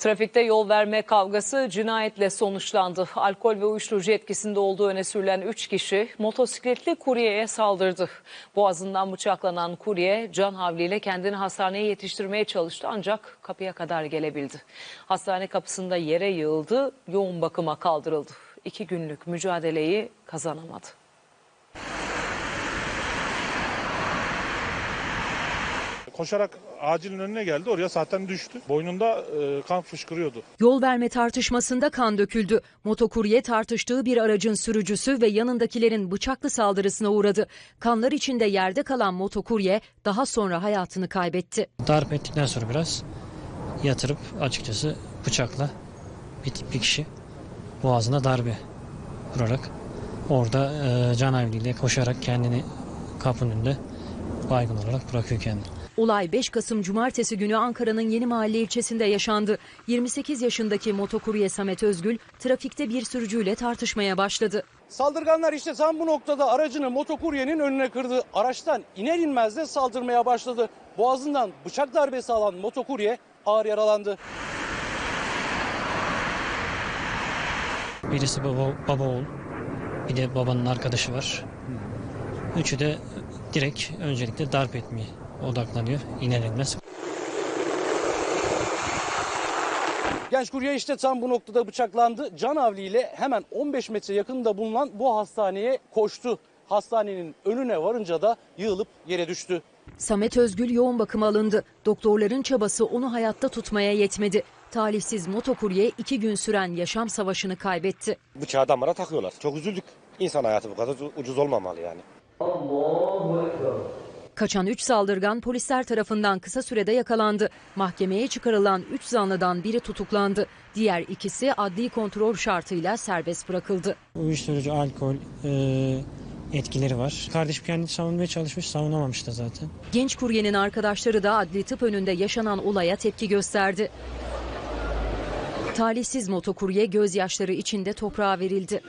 Trafikte yol verme kavgası cinayetle sonuçlandı. Alkol ve uyuşturucu etkisinde olduğu öne sürülen 3 kişi motosikletli kuryeye saldırdı. Boğazından bıçaklanan kurye can havliyle kendini hastaneye yetiştirmeye çalıştı ancak kapıya kadar gelebildi. Hastane kapısında yere yığıldı, yoğun bakıma kaldırıldı. İki günlük mücadeleyi kazanamadı. Koşarak acilin önüne geldi. Oraya zaten düştü. Boynunda e, kan fışkırıyordu. Yol verme tartışmasında kan döküldü. Motokurye tartıştığı bir aracın sürücüsü ve yanındakilerin bıçaklı saldırısına uğradı. Kanlar içinde yerde kalan motokurye daha sonra hayatını kaybetti. Darp ettikten sonra biraz yatırıp açıkçası bıçakla bir, bir kişi boğazına darbe vurarak orada e, canavliyle koşarak kendini kapının önünde baygın olarak bırakıyor kendini. Olay 5 Kasım Cumartesi günü Ankara'nın Yeni Mahalle ilçesinde yaşandı. 28 yaşındaki motokurye Samet Özgül trafikte bir sürücüyle tartışmaya başladı. Saldırganlar işte tam bu noktada aracını motokuryenin önüne kırdı. Araçtan iner inmez de saldırmaya başladı. Boğazından bıçak darbesi alan motokurye ağır yaralandı. Birisi baba, baba oğul bir de babanın arkadaşı var. Üçü de direkt öncelikle darp etmeye odaklanıyor iner inmez. Genç kurye işte tam bu noktada bıçaklandı. Can havliyle hemen 15 metre yakınında bulunan bu hastaneye koştu. Hastanenin önüne varınca da yığılıp yere düştü. Samet Özgül yoğun bakıma alındı. Doktorların çabası onu hayatta tutmaya yetmedi. Talihsiz motokurye iki gün süren yaşam savaşını kaybetti. bıçağı damara takıyorlar. Çok üzüldük. İnsan hayatı bu kadar ucuz olmamalı yani. Kaçan 3 saldırgan polisler tarafından kısa sürede yakalandı. Mahkemeye çıkarılan 3 zanlıdan biri tutuklandı. Diğer ikisi adli kontrol şartıyla serbest bırakıldı. Uyuşturucu, alkol e, etkileri var. Kardeşim kendini savunmaya çalışmış, savunamamış da zaten. Genç kuryenin arkadaşları da adli tıp önünde yaşanan olaya tepki gösterdi. Talihsiz motokurye gözyaşları içinde toprağa verildi.